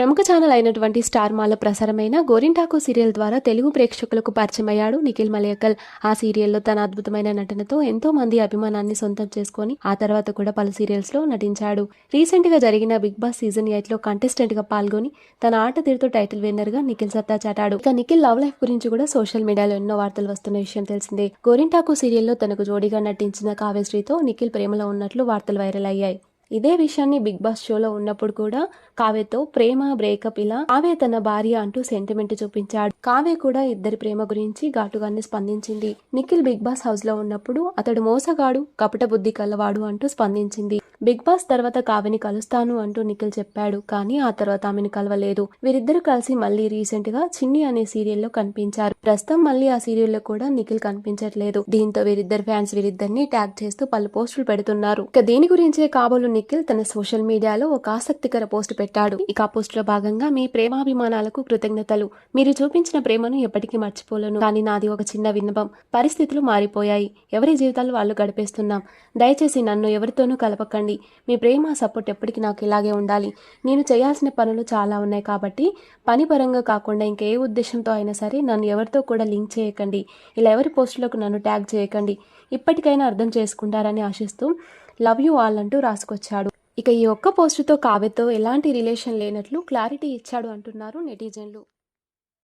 ప్రముఖ ఛానల్ అయినటువంటి స్టార్ మాల ప్రసారమైన గోరింటాకు సీరియల్ ద్వారా తెలుగు ప్రేక్షకులకు పరిచయమయ్యాడు నిఖిల్ మలయకల్. ఆ సీరియల్లో తన అద్భుతమైన నటనతో ఎంతో మంది అభిమానాన్ని సొంతం చేసుకొని ఆ తర్వాత కూడా పలు సీరియల్స్లో నటించాడు. రీసెంట్గా జరిగిన బిగ్ బాస్ సీజన్ ఎయిట్లో కంటెస్టెంట్గా పాల్గొని తన ఆట తీరుతో టైటిల్ విన్నర్గా నిఖిల్ సత్తా చాటాడు. ఇక నిఖిల్ లవ్ లైఫ్ గురించి కూడా సోషల్ మీడియాలో ఎన్నో వార్తలు వస్తున్న విషయం తెలిసిందే. గోరింటాకు సీరియల్లో తనకు జోడీగా నటించిన కావ్యశ్రీతో నిఖిల్ ప్రేమలో ఉన్నట్లు వార్తలు వైరల్ అయ్యాయి. ఇదే విషయాన్ని బిగ్ బాస్ షోలో ఉన్నప్పుడు కూడా కావ్యతో ప్రేమ బ్రేకప్ ఇలా కావ్య తన భార్య అంటూ సెంటిమెంట్ చూపించాడు. కావ్య కూడా ఇద్దరి ప్రేమ గురించి ఘాటుగానే స్పందించింది. నిఖిల్ బిగ్ బాస్ హౌస్లో ఉన్నప్పుడు అతడు మోసగాడు కపట బుద్ధి కలవాడు అంటూ స్పందించింది. బిగ్ బాస్ తర్వాత కావ్యని కలుస్తాను అంటూ నిఖిల్ చెప్పాడు. కానీ ఆ తర్వాత ఆమెను కలవలేదు. వీరిద్దరు కలిసి మళ్ళీ రీసెంట్గా చిన్ని అనే సీరియల్లో కనిపించారు. ప్రస్తుతం మళ్ళీ ఆ సీరియల్లో కూడా నిఖిల్ కనిపించట్లేదు. దీంతో వీరిద్దరు ఫ్యాన్స్ వీరిద్దరిని ట్యాగ్ చేస్తూ పలు పోస్టులు పెడుతున్నారు. ఇక దీని గురించే కాబోలు నిఖిల్ తన సోషల్ మీడియాలో ఒక ఆసక్తికర పోస్ట్ పెట్టాడు. ఇక ఆ పోస్ట్లో భాగంగా మీ ప్రేమాభిమానాలకు కృతజ్ఞతలు. మీరు చూపించిన ప్రేమను ఎప్పటికీ మర్చిపోలేను. కానీ నాది ఒక చిన్న విన్నపం. పరిస్థితులు మారిపోయాయి. ఎవరి జీవితాలు వాళ్ళు గడిపేస్తున్నాం. దయచేసి నన్ను ఎవరితోనూ కలపకండి. మీ ప్రేమ సపోర్ట్ ఎప్పటికీ నాకు ఇలాగే ఉండాలి. నేను చేయాల్సిన పనులు చాలా ఉన్నాయి కాబట్టి పని పరంగా కాకుండా ఇంకే ఉద్దేశంతో అయినా సరే నన్ను ఎవరితో కూడా లింక్ చేయకండి. ఇలా ఎవరి పోస్టులకు నన్ను ట్యాగ్ చేయకండి. ఇప్పటికైనా అర్థం చేసుకుంటారని ఆశిస్తూ లవ్ యూ ఆల్ అంటూ రాసుకొచ్చాడు. ఇక ఈ ఒక్క పోస్టుతో కావ్యతో ఎలాంటి రిలేషన్ లేనట్లు క్లారిటీ ఇచ్చాడు అంటున్నారు నెటిజన్లు.